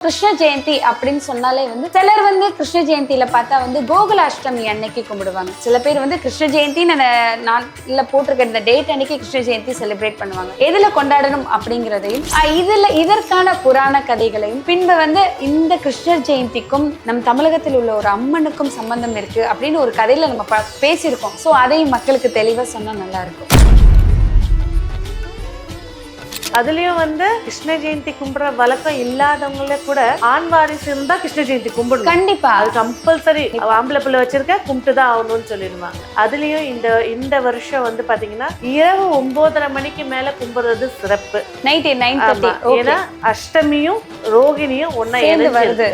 கிருஷ்ண ஜெயந்தி அப்படின்னு சொன்னாலே வந்து சிலர் வந்து கிருஷ்ண ஜெயந்தியில பார்த்தா வந்து கோகுலாஷ்டமி அன்னைக்கு கும்பிடுவாங்க. சில பேர் வந்து கிருஷ்ண ஜெயந்தின்னு இல்ல போட்டிருக்க இந்த டேட் அன்னைக்கு கிருஷ்ண ஜெயந்தி செலிப்ரேட் பண்ணுவாங்க. எதுல கொண்டாடணும் அப்படிங்கிறதையும் இதுல இதற்கான புராண கதைகளையும் பின்பு வந்து இந்த கிருஷ்ண ஜெயந்திக்கும் நம் தமிழகத்தில் உள்ள ஒரு அம்மனுக்கும் சம்பந்தம் இருக்கு அப்படின்னு ஒரு கதையில நம்ம ப- பேசியிருக்கோம். ஸோ அதையும் மக்களுக்கு தெளிவா சொன்னா நல்லா இருக்கும். அதுலயும் வந்து கிருஷ்ண ஜெயந்தி கும்பிடுற வழக்கம் இல்லாதவங்கள கூட ஆண் வாரிசு இருந்தா கிருஷ்ண ஜெயந்தி கும்பிடணும். கண்டிப்பா. அது கம்பல்சரி ஆம்பளை பிள்ளை வச்சிருக்க கும்பிட்டு தான் ஆகணும்னு சொல்லிடுவாங்க. அதுலயும் இந்த இந்த வருஷம் வந்து பாத்தீங்கன்னா இரவு ஒன்பதரை மணிக்கு மேல கும்பிடுறது சிறப்பு. நைட் நைன் ஏன்னா அஷ்டமியும் ரோகிணியும் ஒன்னா வருது.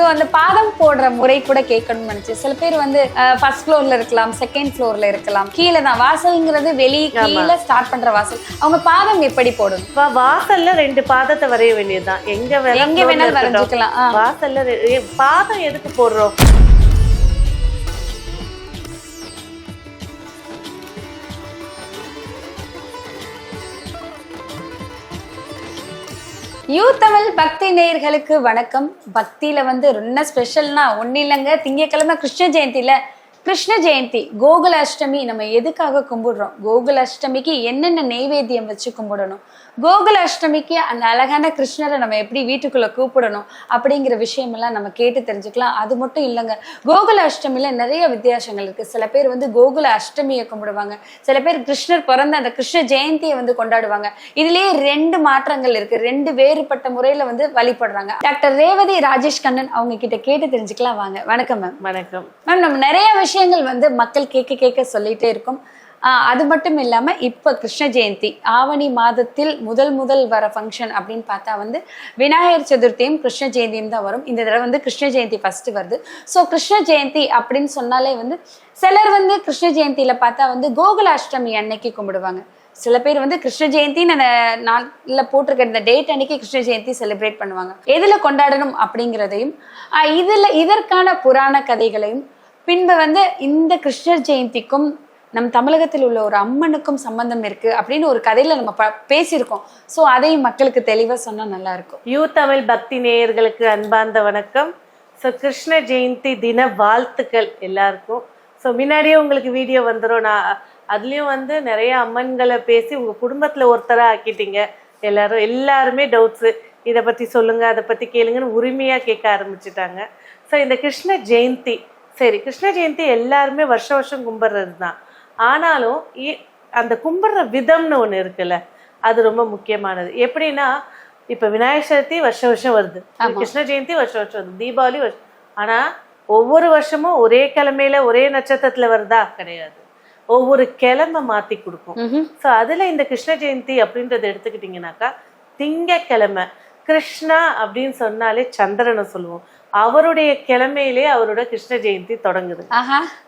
ஸோ அந்த பாதம் போடுற முறை கூட கேட்கணும்னு நினைச்சு சில பேர் வந்து ஃபர்ஸ்ட் ஃப்ளோர்ல இருக்கலாம் செகண்ட் ஃப்ளோர்ல இருக்கலாம். கீழே தான் வாசல்ங்கிறது வெளியே கீழே ஸ்டார்ட் பண்ற வாசல். அவங்க பாதம் எப்படி போடணும்? இப்ப வாசல்ல ரெண்டு பாதத்தை வரைய வேண்டியதுதான். எங்க எங்க வேணாலும். வரைஞ்சுக்கலாம். வாசல்ல பாதம் எதுக்கு போடுறோம்? யூ தமிழ் பக்தி நேயர்களுக்கு வணக்கம். பக்தியில வந்து என்ன ஸ்பெஷல்னா ஒன்றும் இல்லைங்க. திங்கக்கிழமை கிருஷ்ண ஜெயந்தியில கிருஷ்ண ஜெயந்தி கோகுல அஷ்டமி நம்ம எதுக்காக கும்பிடுறோம்? கோகுல அஷ்டமிக்கு என்னென்ன நெய்வேத்தியம் வச்சு கும்பிடணும்? கோகுல அஷ்டமிக்கு அந்த அழகான கிருஷ்ணரை நம்ம எப்படி வீட்டுக்குள்ள கூப்பிடணும் அப்படிங்கிற விஷயமெல்லாம் நம்ம கேட்டு தெரிஞ்சுக்கலாம். அது மட்டும் இல்லைங்க. கோகுல அஷ்டமியில நிறைய வித்தியாசங்கள் இருக்கு. சில பேர் வந்து கோகுல அஷ்டமியை கும்பிடுவாங்க. சில பேர் கிருஷ்ணர் பிறந்த அந்த கிருஷ்ண ஜெயந்தியை வந்து கொண்டாடுவாங்க. இதுலயே ரெண்டு மாற்றங்கள் இருக்கு. ரெண்டு வேறுபட்ட முறையில வந்து வழிபடுறாங்க. டாக்டர் ரேவதி ராஜேஷ் கண்ணன் அவங்க கிட்ட கேட்டு தெரிஞ்சுக்கலாம். வாங்க. வணக்கம் மேம். வணக்கம். மேம் நம்ம நிறைய விஷயங்கள் வந்து மக்கள் கேட்க கேட்க சொல்லிட்டே இருக்கும். அது மட்டும் இல்லாம இப்ப கிருஷ்ண ஜெயந்தி ஆவணி மாதத்தில் முதல் முதல் வர ஃபங்க்ஷன் அப்படின்னு பார்த்தா வந்து விநாயகர் சதுர்த்தியும் கிருஷ்ண ஜெயந்தியும் தான் வரும். இந்த தடவை வந்து கிருஷ்ண ஜெயந்தி ஃபர்ஸ்ட் வருது. ஸோ கிருஷ்ண ஜெயந்தி அப்படின்னு சொன்னாலே வந்து சிலர் வந்து கிருஷ்ண ஜெயந்தியில பார்த்தா வந்து கோகுலாஷ்டமி அன்னைக்கு கும்பிடுவாங்க. சில பேர் வந்து கிருஷ்ண ஜெயந்தின்னு நாளில் போட்டிருக்க இந்த டேட் அன்னைக்கு கிருஷ்ண ஜெயந்தி செலிப்ரேட் பண்ணுவாங்க. எதுல கொண்டாடணும் அப்படிங்கிறதையும் இதில் இதுல இதற்கான புராண கதைகளையும் பின்பு வந்து இந்த கிருஷ்ணர் ஜெயந்திக்கும் நம் தமிழகத்தில் உள்ள ஒரு அம்மனுக்கும் சம்பந்தம் இருக்கு அப்படின்னு ஒரு கதையில நம்ம ப- பேசியிருக்கோம். ஸோ அதையும் மக்களுக்கு தெளிவா சொன்னா நல்லா இருக்கும். யூ தமிழ் பக்தி நேயர்களுக்கு அன்பார்ந்த வணக்கம். ஸோ கிருஷ்ண ஜெயந்தி தின வாழ்த்துக்கள் எல்லாருக்கும். ஸோ முன்னாடியே உங்களுக்கு வீடியோ வந்துடும் நான் அதுலேயும் வந்து நிறைய அம்மன்களை பேசி உங்கள் குடும்பத்தில் ஒருத்தராக ஆக்கிட்டீங்க. எல்லாரும் எல்லாருமே டவுட்ஸு இதை பற்றி சொல்லுங்க அதை பற்றி கேளுங்கன்னு உரிமையாக கேட்க ஆரம்பிச்சிட்டாங்க. ஸோ இந்த கிருஷ்ண ஜெயந்தி சரி கிருஷ்ண ஜெயந்தி எல்லாருமே வருஷம் வருஷம் கும்பிட்றது தான் ஆனாலும் அந்த கும்பிடுற விதம்னு ஒன்று இருக்குல்ல அது ரொம்ப முக்கியமானது. எப்படின்னா இப்ப விநாயகர் சதுர்த்தி வருஷம் வருஷம் வருது. கிருஷ்ண ஜெயந்தி வருஷம் வருஷம் வருது. தீபாவளி வருஷம் ஆனா ஒவ்வொரு வருஷமும் ஒரே கிழமையில ஒரே நட்சத்திரத்துல வருதா? கிடையாது. ஒவ்வொரு கிழமை மாத்தி கொடுக்கும். ஸோ அதுல இந்த கிருஷ்ண ஜெயந்தி அப்படின்றத எடுத்துக்கிட்டிங்கனாக்கா திங்கக்கிழமை கிருஷ்ணா அப்படின்னு சொன்னாலே சந்திரனை சொல்லுவோம். அவருடைய கிழமையிலே அவரோட கிருஷ்ண ஜெயந்தி தொடங்குது.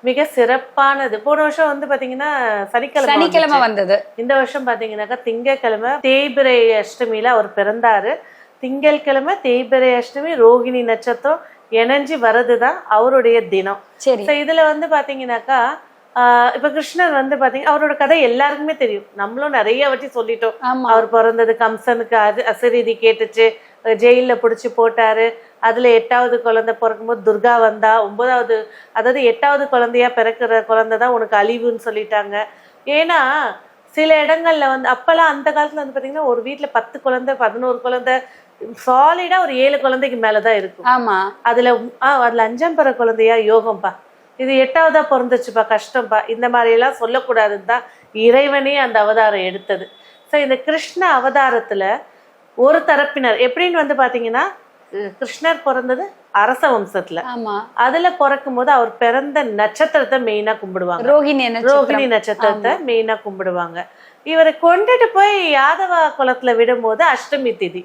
மிக சிறப்பானது. போன வருஷம் வந்து பாத்தீங்கன்னா சனிக்கிழமை சனிக்கிழமை. வந்தது. இந்த வருஷம் பாத்தீங்கன்னாக்கா திங்கக்கிழமை தேய்பிரை அஷ்டமியில அவர் பிறந்தாரு. திங்கட்கிழமை தேய்பிரை அஷ்டமி ரோகிணி நட்சத்திரம் இணைஞ்சு வர்றதுதான் அவருடைய தினம். இதுல வந்து பாத்தீங்கன்னாக்கா இப்ப கிருஷ்ணர் வந்து பாத்தீங்க அவரோட கதை எல்லாருக்குமே தெரியும். நம்மளும் நிறைய வாட்டி சொல்லிட்டோம். அவர் பிறந்தது கம்சனுக்கு அது அசரீதி கேட்டுச்சு ஜெயில்ல புடிச்சு போட்டாரு. அதுல எட்டாவது குழந்தை பிறக்கும்போது துர்கா வந்தா ஒன்பதாவது அதாவது எட்டாவது குழந்தையா பிறக்கிற குழந்தை தான் உனக்கு அழிவுன்னு சொல்லிட்டாங்க. ஏன்னா சில இடங்கள்ல வந்து அப்பெல்லாம் அந்த காலத்துல வந்து பாத்தீங்கன்னா ஒரு வீட்ல பத்து குழந்தை பதினோரு குழந்தை சாலிடா ஒரு ஏழு குழந்தைக்கு மேலதான் இருக்கும். ஆமா. அதுல அதுல அஞ்சாம் பிற குழந்தையா யோகம்பா. இது எட்டாவதா பிறந்துச்சுப்பா கஷ்டம்பா இந்த மாதிரி எல்லாம் சொல்லக்கூடாதுன்னு தான் இறைவனே அந்த அவதாரம் எடுத்தது. ஸோ இந்த கிருஷ்ண அவதாரத்துல ஒரு தரப்பினர் எப்படின்னு வந்து பாத்தீங்கன்னா அஹ் கிருஷ்ணர் பிறந்தது அரச வம்சத்துல. அதுல பிறக்கும் போது அவர் பிறந்த நட்சத்திரத்தை மெயினா கும்பிடுவாங்க. என்ன ரோகிணி நட்சத்திரத்தை மெயினா கும்பிடுவாங்க. இவரை கொண்டுட்டு போய் யாதவ குலத்துல விடும்போது அஷ்டமி திதி.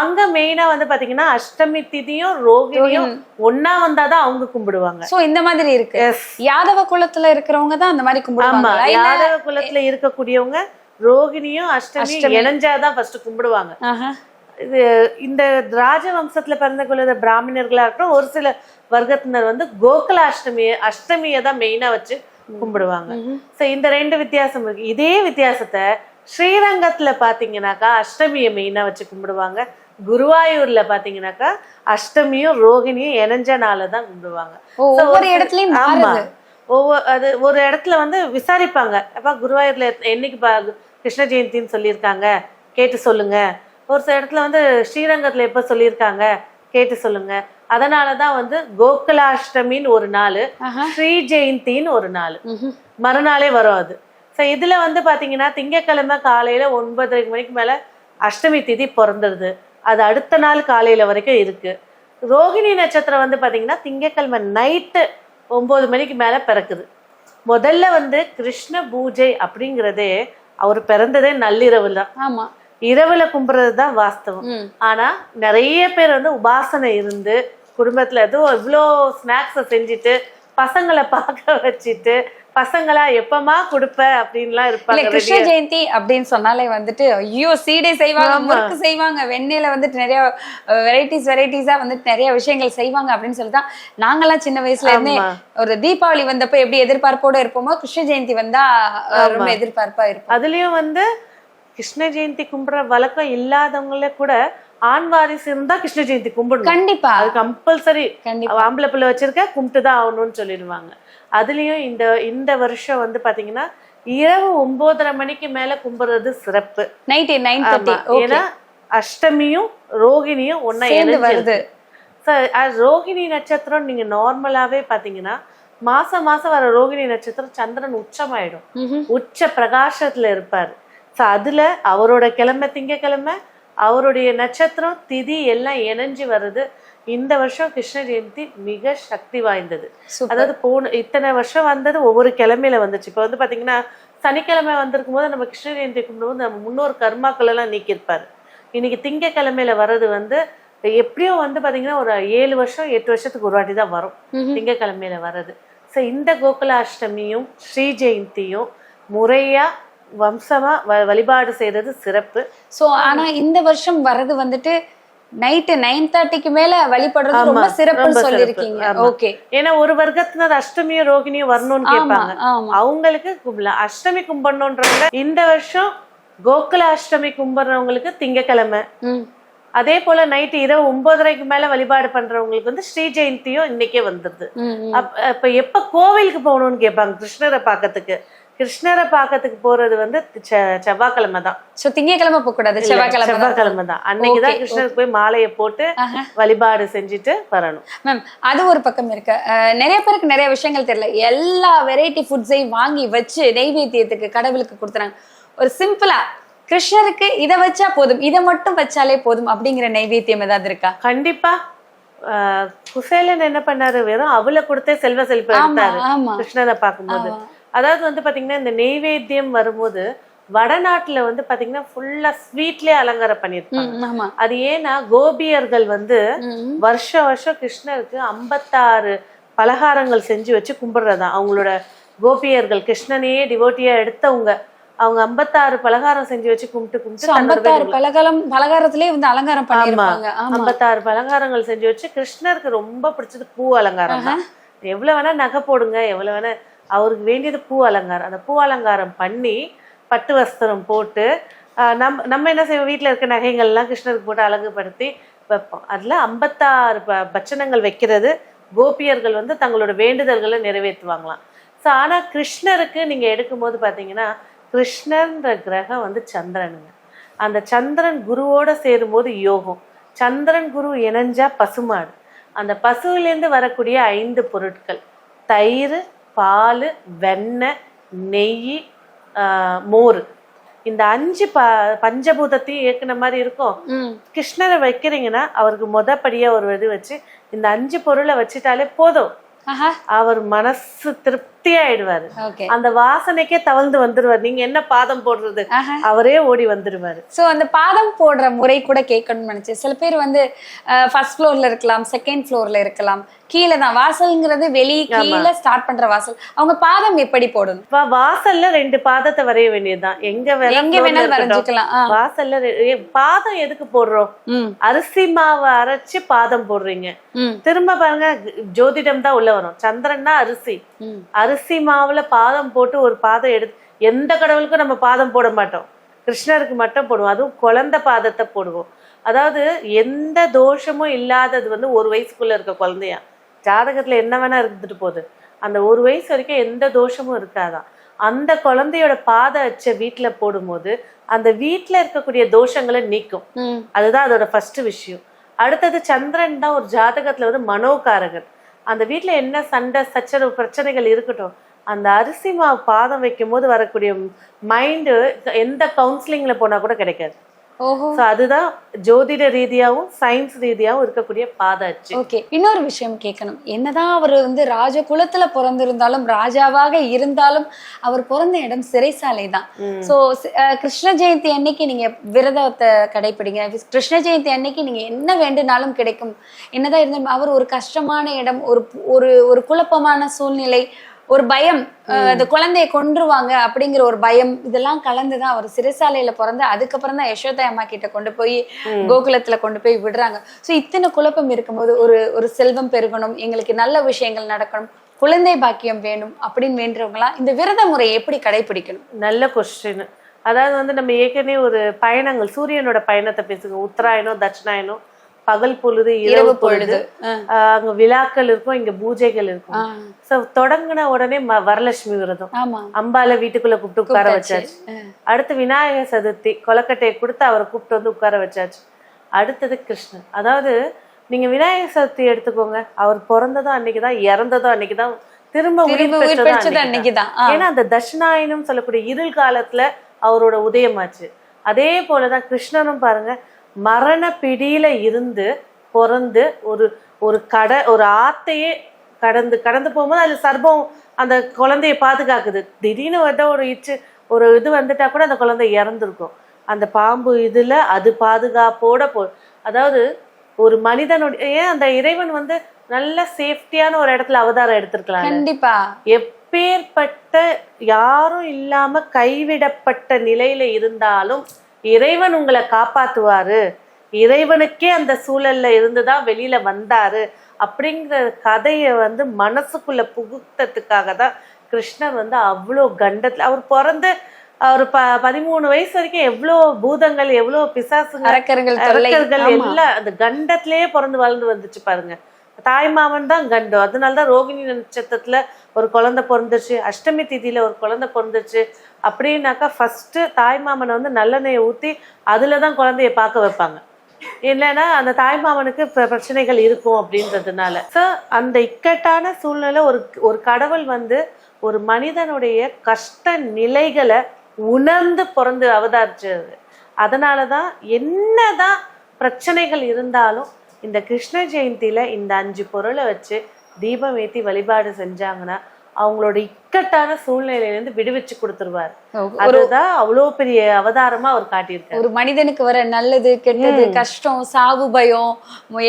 அங்க மெயினா வந்து பாத்தீங்கன்னா அஷ்டமி திதியும் ரோகிணியும் ஒன்னா வந்தாதான் அவங்க கும்பிடுவாங்க. சோ இந்த மாதிரி இருக்கு. யாதவ குலத்துல இருக்கிறவங்க தான் அந்த மாதிரி கும்பிடுவாங்க யாதவ குலத்துல இருக்கக்கூடியவங்க ரோகிணியும் அஷ்டமியும் இணைஞ்சாதான் ஃபர்ஸ்ட் கும்பிடுவாங்க. இது இந்த ராஜவம்சத்துல பிறந்த குல பிராமணர்களா இருக்கட்டும் ஒரு சில வர்க்கத்தினர் வந்து கோகுல அஷ்டமிய அஷ்டமியை தான் மெயினா வச்சு கும்பிடுவாங்க. சோ இந்த ரெண்டு வித்தியாசம் இருக்கு. இதே வித்தியாசத்தை ஸ்ரீரங்கத்துல பாத்தீங்கன்னாக்கா அஷ்டமியை மெயினா வச்சு கும்பிடுவாங்க. குருவாயூர்ல பாத்தீங்கன்னாக்கா அஷ்டமியும் ரோகிணியும் இணைஞ்ச நாளை தான் கும்பிடுவாங்க. ஒவ்வொரு இடத்துலயும் ஆமா. மாறுது ஒவ்வொரு அது ஒரு இடத்துல வந்து விசாரிப்பாங்க. அப்பா குருவாயூர்ல என்னைக்கு பா கிருஷ்ண ஜெயந்தின்னு சொல்லியிருக்காங்க. கேட்டு சொல்லுங்க. ஒரு சில இடத்துல வந்து ஸ்ரீரங்கத்துல எப்ப சொல்லியிருக்காங்க? கேட்டு சொல்லுங்க. அதனால தான் வந்து கோகுலாஷ்டமின்னு ஒரு நாள். ஸ்ரீ ஜெயந்தின்னு ஒரு நாள். மறுநாளே வரும் அது. ஸோ இதுல வந்து பாத்தீங்கன்னா திங்கட்கிழமை காலையில ஒன்பதரை மணிக்கு மேல அஷ்டமி திதி பிறந்துடுது. அது அடுத்த நாள் காலையில வரைக்கும் இருக்கு. ரோகிணி நட்சத்திரம் வந்து பாத்தீங்கன்னா திங்கட்கிழமை நைட்டு ஒன்பது மணிக்கு மேல பிறக்குது. முதல்ல வந்து கிருஷ்ண பூஜை அப்படிங்கிறதே அவர் பிறந்ததே நள்ளிரவு தான். ஆமா. இரவுல கும்பிடுறது தான் வாஸ்தவம். ஆனா நிறைய பேர் வந்து உபாசனை இருந்து குடும்பத்துல எதுவும் இவ்வளோ ஸ்நாக்ஸை செஞ்சுட்டு பசங்களை பார்க்க வச்சுட்டு பசங்களா எப்பமா கொடுப்ப அப்படின்லாம் இருப்பாங்க கிருஷ்ண. ஜெயந்தி அப்படின்னு சொன்னாலே வந்துட்டு ஐயோ சீடை செய்வாங்க. முறுக்கு செய்வாங்க வெண்ணெயில வந்துட்டு நிறைய வெரைட்டிஸ் வெரைட்டிஸா வந்துட்டு நிறைய விஷயங்கள் செய்வாங்க அப்படின்னு சொல்லி தான் நாங்கெல்லாம் சின்ன வயசுல இருந்தே. ஒரு தீபாவளி வந்தப்ப எப்படி எதிர்பார்ப்போட இருப்போமோ கிருஷ்ண ஜெயந்தி வந்தா ரொம்ப எதிர்பார்ப்பா இருப்போம். அதுலயும் வந்து கிருஷ்ண ஜெயந்தி கும்பிடுற வழக்கம் இல்லாதவங்கள கூட ஆண் வாரிசு இருந்தா கிருஷ்ண ஜெயந்தி கும்பிடணும். கண்டிப்பா. அது கம்பல்சரி கண்டிப்பா. ஆம்பளை பிள்ளை வச்சிருக்க கும்பிட்டு தான் ஆகணும்னு சொல்லிடுவாங்க. அதுலயும் இந்த இந்த வருஷம் வந்து பாத்தீங்கன்னா இரவு ஒன்பதரை மணிக்கு மேல கும்பிடுறது சிறப்பு. நைட் நைன் ஏன்னா அஷ்டமியும் ரோகிணியும் ஒன்னா வருது. ரோகிணி நட்சத்திரம் நீங்க நார்மலாவே பாத்தீங்கன்னா மாசம் மாசம் வர ரோகிணி நட்சத்திரம் சந்திரன் உச்சமாயிடும். உச்ச பிரகாசத்துல இருப்பாரு. சோ அதுல அவரோட கிழமை திங்கக்கிழமை அவருடைய நட்சத்திரம் திதி எல்லாம் இணைஞ்சு வருது. இந்த வருஷம் கிருஷ்ண ஜெயந்தி மிக சக்தி வாய்ந்தது. அதாவது போன இத்தனை வருஷம் வந்தது ஒவ்வொரு கிழமையில வந்துச்சு. இப்போ வந்து பாத்தீங்கன்னா சனிக்கிழமை வந்திருக்கும் போது நம்ம கிருஷ்ண ஜெயந்தி கும்பிடும்போது நம்ம முன்னோர் கர்மாக்கள் எல்லாம் நீக்கியிருப்பாரு. இன்னைக்கு திங்கக்கிழமையில வர்றது வந்து எப்படியும் வந்து பாத்தீங்கன்னா ஒரு ஏழு வருஷம் எட்டு வருஷத்துக்கு ஒரு வாட்டி தான் வரும். திங்கக்கிழமையில வர்றது. ஸோ இந்த கோகுலாஷ்டமியும் ஸ்ரீ ஜெயந்தியும் முறையா வம்சமா வ- வழிபாடு செய்யறது சிறப்பு. சோ ஆனா இந்த வருஷம் வர்றது வந்துட்டு நைட்டு நைன் தேர்ட்டிக்கு மேல வழிபடுறது ரொம்ப சிறப்புன்னு சிறப்பு. ஆமா. ஓகே ஏன்னா ஒரு வர்க்கத்தினர் அஷ்டமியும் ரோகிணியும் வரணும்னு கேட்பாங்க அவங்களுக்கு கும்பலாம் அஷ்டமி கும்பிடணுன்றவங்க இந்த வருஷம் கோகுல அஷ்டமி கும்பிடுறவங்களுக்கு திங்கக்கிழமை ம். அதே போல நைட்டு இரவு ஒன்பதரைக்கு மேல வழிபாடு பண்றவங்களுக்கு வந்து ஸ்ரீ ஜெயந்தியும் இன்னைக்கே வந்துருது. அப்ப அப்ப எப்ப கோவிலுக்கு போகணும்னு கேட்பாங்க கிருஷ்ணரை பார்க்கறதுக்கு கிருஷ்ணரை பார்க்கறதுக்கு போறது வந்து செவ்வாய்க்கிழமை தான். சோ திங்கக்கிழமை போக கூடாது செவ்வாய்க்கிழமை. செவ்வாய்க்கிழமை தான். அன்னைக்கு தான் கிருஷ்ணருக்கு போய் மாலையை போட்டு. வழிபாடு செஞ்சுட்டு வரணும். மேம் அது ஒரு பக்கம் இருக்கு. நிறைய பேருக்கு நிறைய விஷயங்கள் தெரியல. எல்லா வெரைட்டி ஃபுட்ஸையும் வாங்கி வச்சு நெய்வேத்தியத்துக்கு கடவுளுக்கு கொடுத்துறாங்க. ஒரு சிம்பிளா கிருஷ்ணருக்கு இதை வச்சா போதும் இதை மட்டும் வச்சாலே போதும் அப்படிங்கிற நைவேத்தியம் ஏதாவது இருக்கா? கண்டிப்பா. ஆஹ் குசேலன் என்ன பண்ணாரு? வெறும் அவளை கொடுத்தே செல்வ ஆமா கிருஷ்ணரை பார்க்கும்போது. அதாவது வந்து பாத்தீங்கன்னா இந்த நெய்வேத்தியம் வரும்போது வடநாட்டுல வந்து பாத்தீங்கன்னா ஃபுல்லா ஸ்வீட்லயே அலங்காரம் ஆமா. அது ஏன்னா கோபியர்கள் வந்து ம், வருஷம் கிருஷ்ணருக்கு ஐம்பத்தாறு பலகாரங்கள் செஞ்சு வச்சு கும்பிடுறதா அவங்களோட கோபியர்கள் கிருஷ்ணனையே டிவோட்டியா எடுத்தவங்க அவங்க ஐம்பத்தாறு பலகாரம் செஞ்சு வச்சு கும்பிட்டு கும்பிட்டு ஐம்பத்தாறு பலகாலம் பலகாரத்திலே வந்து அலங்காரம் பண்ணிருப்பாங்க ஆமா. ஐம்பத்தாறு பலகாரங்கள் செஞ்சு வச்சு கிருஷ்ணருக்கு ரொம்ப பிடிச்சது பூ அலங்காரம் எவ்வளவு வேணா நகை போடுங்க எவ்வளவு வேணா அவருக்கு வேண்டியது பூ அலங்காரம். அந்த பூ அலங்காரம் பண்ணி பட்டு வஸ்திரம் போட்டு நம் நம்ம என்ன செய்வோம்? வீட்டில் இருக்க நகைகள்லாம் கிருஷ்ணருக்கு போட்டு அழகுபடுத்தி வைப்போம். அதில் ஐம்பத்தாறு ப பட்சணங்கள் வைக்கிறது கோபியர்கள் வந்து தங்களோட வேண்டுதல்களை நிறைவேற்றுவாங்களாம். ஸோ ஆனால் கிருஷ்ணருக்கு நீங்கள் எடுக்கும்போது பார்த்தீங்கன்னா கிருஷ்ணன்ற கிரகம் வந்து சந்திரனுங்க. அந்த சந்திரன் குருவோட சேரும்போது யோகம். சந்திரன் குரு இணைஞ்சா பசுமாடு. அந்த பசுவிலேருந்து வரக்கூடிய ஐந்து பொருட்கள். தயிர் பால் வெண்ணெய் நெய் மோர். இந்த அஞ்சு ப பஞ்சபூதத்தையும் இயக்குன மாதிரி இருக்கும். கிருஷ்ணரை வைக்கிறீங்கன்னா அவருக்கு மொத படியா ஒரு இது வச்சு இந்த அஞ்சு பொருளை வச்சுட்டாலே போதும். அவர் மனசு திருப்தியாயிடுவாரு ஓகே. அந்த வாசனைக்கே தவழ்ந்து வந்துருவார். நீங்க என்ன பாதம் போடுறது? அவரே ஓடி வந்துருவாரு. சோ அந்த பாதம் போடுற முறை கூட கேட்கணும்னு நினைச்சேன். சில பேர் வந்து ஃபர்ஸ்ட் ஃப்ளோர்ல இருக்கலாம் செகண்ட் ஃப்ளோர்ல இருக்கலாம். கீழே தான். வாசல்ங்கிறது வெளியே கீழே ஸ்டார்ட் பண்ற வாசல். அவங்க பாதம் எப்படி போடணும்? வாசல்ல ரெண்டு பாதத்தை வரைய வேண்டியதுதான். எங்க எங்க வேணாலும். வரைஞ்சுக்கலாம். வாசல்ல பாதம் எதுக்கு போடுறோம்? அரிசி மாவை அரைச்சு பாதம் போடுறீங்க. திரும்ப பாருங்க ஜோதிடம் தான் உள்ள வரும். சந்திரன்னா அரிசி. அரிசி மாவுல பாதம் போட்டு ஒரு பாதம் எடுத்து எந்த கடவுளுக்கும் நம்ம பாதம் போட மாட்டோம். கிருஷ்ணருக்கு மட்டும் போடுவோம். அதுவும் குழந்தை பாதத்தை போடுவோம். அதாவது எந்த தோஷமும் இல்லாதது வந்து ஒரு வயசுக்குள்ள இருக்க குழந்தையா? ஜாதகத்துல என்ன வேணா இருந்துட்டு போகுது. அந்த ஒரு வயசு வரைக்கும் எந்த தோஷமும் இருக்காதான் அந்த குழந்தையோட பாத அச்சை வீட்டுல போடும்போது அந்த வீட்டுல இருக்கக்கூடிய தோஷங்களை நீக்கும். அதுதான் அதோட ஃபர்ஸ்ட் விஷயம். அடுத்தது சந்திரன் தான் ஒரு ஜாதகத்துல வந்து மனோகாரகன். அந்த வீட்ல என்ன சண்டை சச்சரவு பிரச்சனைகள் இருக்கட்டும் அந்த அரிசி மாவு பாதம் வைக்கும் போது வரக்கூடிய மைண்டு எந்த கவுன்சிலிங்ல போனா கூட கிடைக்காது. ஸோ அதுதான் ஜோதிட ரீதியாவும் சயின்ஸ் ரீதியாவும் இருக்கக்கூடிய பாத அச்சு. ஓகே இன்னொரு விஷயம் கேட்கணும். என்னதான் அவர் வந்து ராஜ குலத்துல பிறந்திருந்தாலும் ராஜாவாக இருந்தாலும் அவர் பிறந்த இடம் சிறைசாலை தான். சோ கிருஷ்ண ஜெயந்தி அன்னைக்கு நீங்க விரதத்தை கடைபிடிங்க. கிருஷ்ண ஜெயந்தி அன்னைக்கு நீங்க என்ன வேண்டுனாலும் கிடைக்கும். என்னதான் இருந்தாலும் அவர் ஒரு கஷ்டமான இடம் ஒரு ஒரு ஒரு குழப்பமான சூழ்நிலை ஒரு பயம் அந்த குழந்தையை கொன்றுவாங்க அப்படிங்கிற ஒரு பயம் இதெல்லாம் கலந்துதான் அவர் சிறைசாலையில பிறந்து அதுக்கப்புறம் தான் யசோதா அம்மா கிட்ட கொண்டு போய் கோகுலத்துல கொண்டு போய் விடுறாங்க. சோ இத்தனை குழப்பம் இருக்கும்போது ஒரு ஒரு செல்வம் பெருகணும் எங்களுக்கு நல்ல விஷயங்கள் நடக்கணும் குழந்தை பாக்கியம் வேணும் அப்படின்னு வேண்டுறவங்களாம் இந்த விரத முறையை எப்படி கடைபிடிக்கணும்? நல்ல கொஸ்டின் அதாவது வந்து நம்ம ஏற்கனவே ஒரு பயணங்கள் சூரியனோட பயணத்தை பேசுங்க. உத்தராயணம் தட்சிணாயனம் பகல் பொழுது இரவு பொழுது அங்க விழாக்கள் இருக்கும் இங்க பூஜைகள் இருக்கும். சோ தொடங்கின உடனே வரலட்சுமி விரதம். அம்பால வீட்டுக்குள்ள கூப்பிட்டு உட்கார. வச்சாச்சு. அடுத்து விநாயகர் சதுர்த்தி கொலக்கட்டையை கொடுத்து அவரை கூப்பிட்டு வந்து உட்கார வச்சாச்சு. அடுத்தது கிருஷ்ணன். அதாவது நீங்க விநாயகர் சதுர்த்தி எடுத்துக்கோங்க. அவர் பிறந்ததும் அன்னைக்குதான் இறந்ததும் அன்னைக்குதான் திரும்ப உயிர் பெற்றது அன்னைக்குதான். ஏன்னா அந்த தட்சிணாயனம் சொல்லக்கூடிய இருள் காலத்துல அவரோட உதயமாச்சு. அதே போலதான் கிருஷ்ணனும் பாருங்க மரண பிடியில இருந்து பிறந்து ஒரு ஒரு கட ஒரு ஆத்தையே கடந்து கடந்து போகும்போது அது சர்ப்பம் அந்த குழந்தைய பாதுகாக்குது. திடீர்னு வந்து ஒரு இச்சு ஒரு இது வந்துட்டா கூட அந்த குழந்தை இறந்துருக்கும். அந்த பாம்பு இதுல அது பாதுகாப்போட போ அதாவது ஒரு மனிதனுடைய ஏன் அந்த இறைவன் வந்து நல்ல சேஃப்டியான ஒரு இடத்துல அவதாரம் எடுத்திருக்கலாம் கண்டிப்பா. எப்பேற்பட்ட யாரும் இல்லாம கைவிடப்பட்ட நிலையில இருந்தாலும் இறைவன் உங்களை காப்பாத்துவாரு. இறைவனுக்கே அந்த சூழல்ல இருந்துதான் வெளியில வந்தாரு. அப்படிங்கிற கதையை வந்து மனசுக்குள்ள புகுத்ததுக்காக தான் கிருஷ்ணர் வந்து அவ்வளோ கண்டத்துல அவர் பிறந்து அவர் ப பதிமூணு வயசு வரைக்கும் எவ்வளோ பூதங்கள் எவ்வளோ பிசாசுங்க அரக்கர்கள். எல்லாம் அந்த கண்டத்திலேயே பிறந்து வளர்ந்து வந்துச்சு பாருங்க. தாய்மாமன் தான் கண்டம். அதனாலதான் ரோகிணி நட்சத்திரத்துல ஒரு குழந்தை பிறந்துச்சு அஷ்டமி திதியில ஒரு குழந்தை பிறந்துச்சு அப்படின்னாக்கா ஃபர்ஸ்ட் தாய்மாமனை வந்து நல்லெண்ணெயை ஊத்தி அதில் தான் குழந்தைய பார்க்க வைப்பாங்க. இல்லைன்னா அந்த தாய்மாமனுக்கு பிரச்சனைகள் இருக்கும் அப்படின்றதுனால. ஸோ அந்த இக்கட்டான சூழ்நிலை ஒரு ஒரு கடவுள் வந்து ஒரு மனிதனுடைய கஷ்ட நிலைகளை உணர்ந்து பிறந்து அவதாரிச்சது. அதனாலதான் என்னதான் பிரச்சனைகள் இருந்தாலும் இந்த கிருஷ்ண ஜெயந்தியில இந்த அஞ்சு பொருளை வச்சு தீபம் ஏத்தி வழிபாடு செஞ்சாங்கன்னா அவங்களோட இக்கட்டான சூழ்நிலையிலேருந்து விடுவிச்சு கொடுத்துருவார். அதுதான் அவ்வளோ பெரிய அவதாரமா அவர் காட்டியிருக்காரு. ஒரு மனிதனுக்கு வர நல்லது கெட்டது கஷ்டம் சாவு பயம்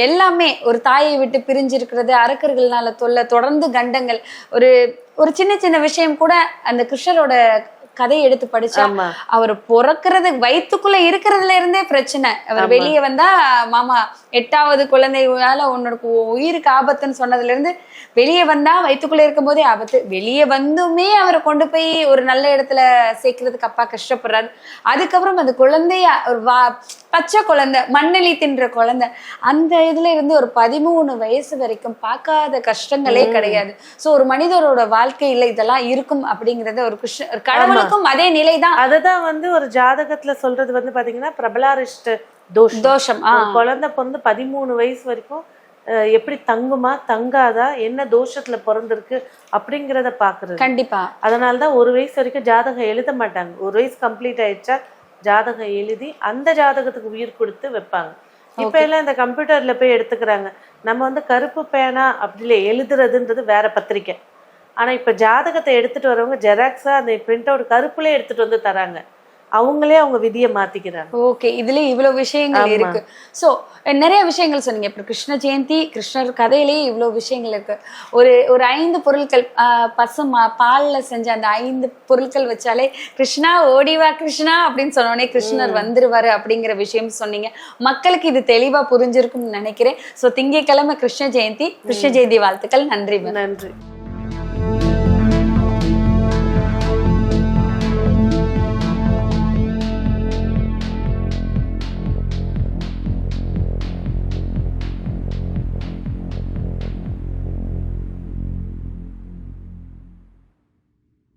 எல்லாமே ஒரு தாயை விட்டு பிரிஞ்சிருக்கிறது அரக்கர்கள்னால தொல்லை தொடர்ந்து கண்டங்கள். ஒரு ஒரு சின்ன சின்ன விஷயம் கூட அந்த கிருஷ்ணரோட கதையை எடுத்து படிச்சா அவர் பிறக்கிறது வயித்துக்குள்ள இருக்கிறதுல இருந்தே பிரச்சனை. அவர். வெளியே வந்தா மாமா எட்டாவது குழந்தையால உன்னோட உயிருக்கு ஆபத்துன்னு சொன்னதுல இருந்து வெளியே வந்தா வயித்துக்குள்ள இருக்கும் போதே ஆபத்து. வெளியே வந்துமே அவரை கொண்டு போய் ஒரு நல்ல இடத்துல சேர்க்கறதுக்கு அப்பா கஷ்டப்படுறாரு. அதுக்கப்புறம் அந்த குழந்தைய ஒரு வா பச்சை குழந்தை மண்ணெளி தின்ற குழந்தை. அந்த இதுல இருந்து ஒரு பதிமூணு வயசு வரைக்கும் பார்க்காத கஷ்டங்களே கிடையாது. சோ ஒரு மனிதரோட வாழ்க்கையில இதெல்லாம் இருக்கும் அப்படிங்கறது ஒரு கிருஷ்ண கடவுளுக்கும் அதே நிலைதான். அதுதான் வந்து ஒரு ஜாதகத்துல சொல்றது வந்து பாத்தீங்கன்னா பிரபலாரிஷ்ட தோஷம். தோஷம் குழந்தை பிறந்து பதிமூணு வயசு வரைக்கும் எப்படி தங்குமா தங்காதா என்ன தோஷத்துல பிறந்திருக்கு அப்படிங்கிறத பாக்குறது. கண்டிப்பா. அதனாலதான் ஒரு வயசு வரைக்கும் ஜாதகம் எழுத மாட்டாங்க. ஒரு வயசு கம்ப்ளீட் ஆயிடுச்சா ஜாதகம் எழுதி அந்த ஜாதகத்துக்கு உயிர் கொடுத்து வைப்பாங்க. இப்ப எல்லாம் இந்த கம்ப்யூட்டர்ல போய் எடுத்துக்கிறாங்க. நம்ம வந்து கருப்பு பேனா அப்படி எழுதுறதுன்றது வேற பத்திரிக்கை. ஆனா இப்ப ஜாதகத்தை எடுத்துட்டு வரவங்க ஜெராக்ஸா அந்த பிரிண்ட் அவுட் கருப்புலயே எடுத்துட்டு வந்து தராங்க. அவங்களே அவங்க விதியை மாத்திக்கிறாங்க. ஓகே இதுல இவ்வளவு விஷயங்கள். இருக்கு. சோ நிறைய விஷயங்கள் சொன்னீங்க. இப்ப கிருஷ்ண ஜெயந்தி கிருஷ்ணர் கதையிலேயே இவ்வளவு விஷயங்கள் இருக்கு. ஒரு ஒரு ஐந்து பொருட்கள் பசுமா பால்ல செஞ்ச அந்த ஐந்து பொருட்கள் வச்சாலே கிருஷ்ணா ஓடிவா கிருஷ்ணா அப்படின்னு சொன்னோடனே கிருஷ்ணர் வந்துருவாரு அப்படிங்கிற விஷயம் சொன்னீங்க. மக்களுக்கு இது தெளிவா புரிஞ்சிருக்கும்னு நினைக்கிறேன். சோ திங்கட்கிழமை கிருஷ்ண ஜெயந்தி கிருஷ்ண ஜெயந்தி வாழ்த்துக்கள். நன்றி. நன்றி.